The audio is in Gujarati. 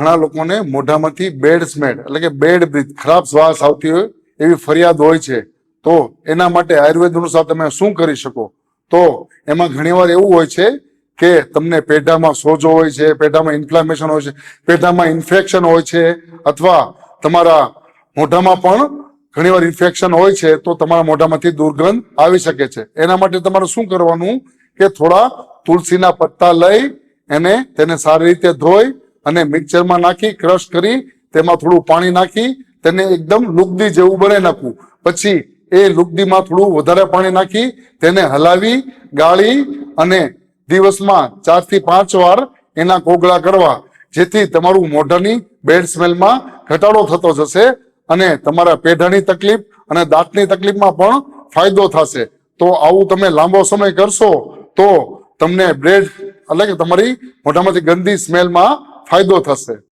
ઘણા લોકોને મોઢામાંથી બેડ સ્મેડ એટલે કે બેડ બ્રીથ ખરાબ શ્વાસ આવતી હોય એવી ફરિયાદ હોય છે. તો એના માટે આયુર્વેદ અનુસાર તમે શું કરી શકો? તો એમાં ઘણીવાર એવું હોય છે કે તમને પેઢામાં સોજો હોય છે, પેઢામાં ઇન્ફ્લામેશન હોય છે, પેઢામાં ઇન્ફેક્શન હોય છે, અથવા તમારા મોઢામાં પણ ઘણીવાર ઇન્ફેક્શન હોય છે, તો તમારા મોઢામાંથી દુર્ગંધ આવી શકે છે. એના માટે તમારે શું કરવાનું કે થોડા તુલસીના પત્તા લઈ, એને તેને સારી રીતે ધોઈ અને મિક્સરમાં નાખી, ક્રશ કરી, તેમાં થોડું પાણી નાખી, તેને એકદમ લુગદી જેવું બનાવી નાખવું. પછી એ લુગદીમાં થોડું વધારે પાણી નાખી, તેને હલાવી, ગાળી અને દિવસમાં ચારથી પાંચ વાર એના કોગળા કરવા, જેથી તમારું મોઢાની બેડ સ્મેલમાં ઘટાડો થતો જશે અને તમારા પેઢાની તકલીફ અને દાંતની તકલીફમાં પણ ફાયદો થશે. તો આવું તમે લાંબો સમય કરશો, તો તમને બ્રેડ એટલે કે તમારી મોઢામાંથી ગંદી સ્મેલમાં ફાયદો થશે